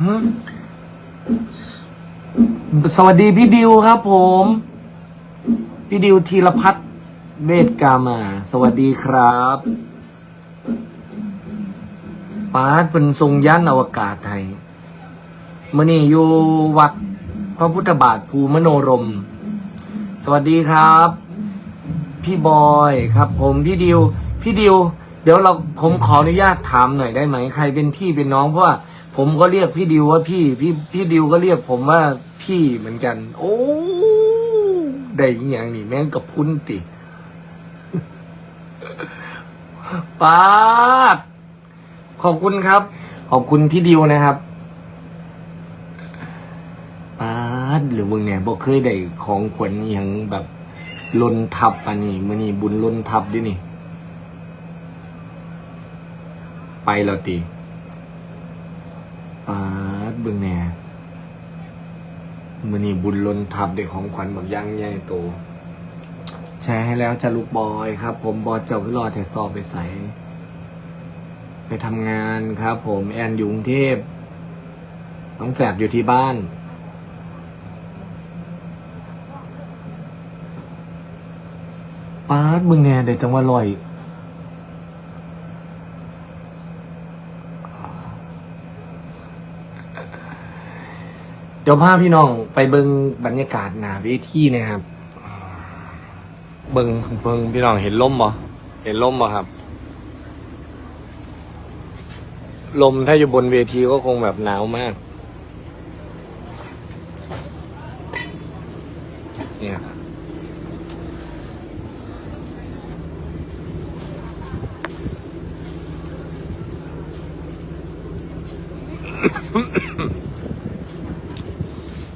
สวัสดีพี่ดิวครับ ผม พี่ดิวธีรพัฒน์เวทกามา สวัสดีครับปาดเป็นทรงยันอวกาศไทยมื่อนี้อยู่วัดพระพุทธบาทภูมโนรม สวัสดีครับ พี่บอยครับ ผมพี่ดิว พี่ดิว เดี๋ยวเราผมขออนุญาตถามหน่อยได้ไหม ใครเป็นพี่เป็นน้องเพราะว่า ผมก็เรียกพี่ดิวว่าพี่ พี่พี่ดิวก็เรียกผมว่าพี่เหมือนกัน โอ้ได้อย่างนี่แม่งกับพุ้นติปาดขอบคุณครับ ขอบคุณพี่ดิวนะครับปาดหรือมึงเนี่ยบอกเคยได้ของขวัญอย่างแบบลนทับอันนี้มือนี่บุญลนทับดินี่ ไปแล้วตี ปาดเบึงแหน่มือนี่บุญลนทับเด็กของขวัญแบบยั่งใหญ่โต แชร์ให้แล้วจะลูกบอยครับ ผมบอเจ้าขึ้นรอแถสอบไปใส่ไปทำงานครับ ผมแอนอยู่กรุงเทพ น้องแฝดอยู่ที่บ้านปาดมึงแน่เดี๋ยวจังว่าลอย เดี๋ยวพาพี่น้องไปเบิงบรรยากาศหนาเวทีนะครับ เบิงเบิงพี่น้องเห็นลมบ่เห็นลมบ่ครับ ลมถ้าอยู่บนเวทีก็คงแบบหนาวมากเนี่ย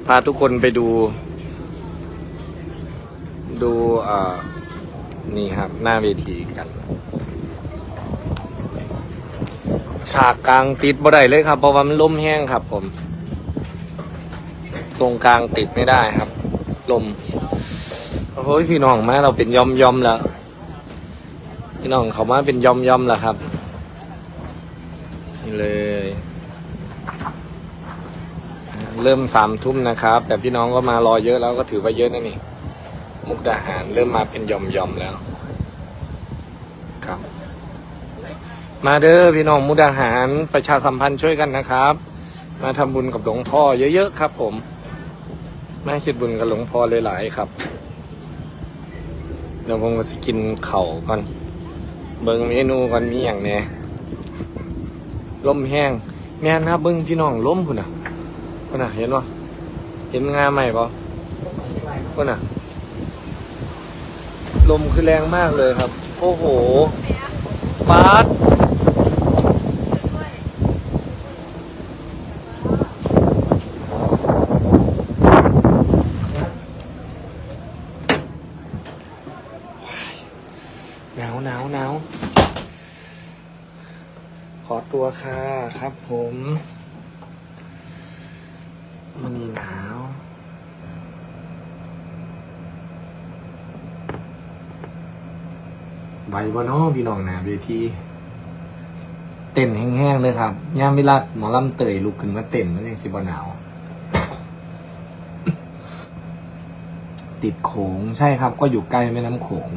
พาทุกคนไปดู ดูนี่ครับ หน้าเวทีกัน ฉากกลางติดบ่ได้เลยครับ เพราะว่ามันลมแห้งครับผม ตรงกลางติดไม่ได้ครับ ลมโอ้ยพี่น้องมาเราเป็นยอมยอมแล้ว พี่น้องเขามาเป็นยอมยอมแล้วครับ นี่เลย เริ่มสามทุ่มนะครับ แต่พี่น้องก็มารอเยอะแล้วก็ถือว่าเยอะนะนี่ มุกดาหารเริ่มมาเป็นหย่อมแล้ว ครับ มาเด้อพี่น้องมุกดาหารประชาสัมพันธ์ช่วยกันนะครับ มาทำบุญกับหลวงพ่อเยอะๆครับ ผมมาคิดบุญกับหลวงพ่อหลายๆครับเดี๋ยวผมก็สิกินเข่าก่อน เบิ่งเมนูก่อนมีอย่างแหน่ลมแห้งแม่นครับเบิ่งพี่น้องล้มพุ่นน่ะ นน่ะ เห็นปะเห็นงาใหม่ปะพุ่นน่ะ ลมคือแรงมากเลยครับ โอ้โหปาดหนาวหนาวหนาวขอตัวค่ะครับผม มันนี่หนาวไหวบ่นาะพี่น้องหนาเวทีเต้นแห้งๆเลยครับย่ามวิรัตหมอลำเตยลุกขึ้นมาเต้นมันยังสิบ่หนาว ติดโขงใช่ครับ ก็อยู่ใกล้แม่น้ำโขง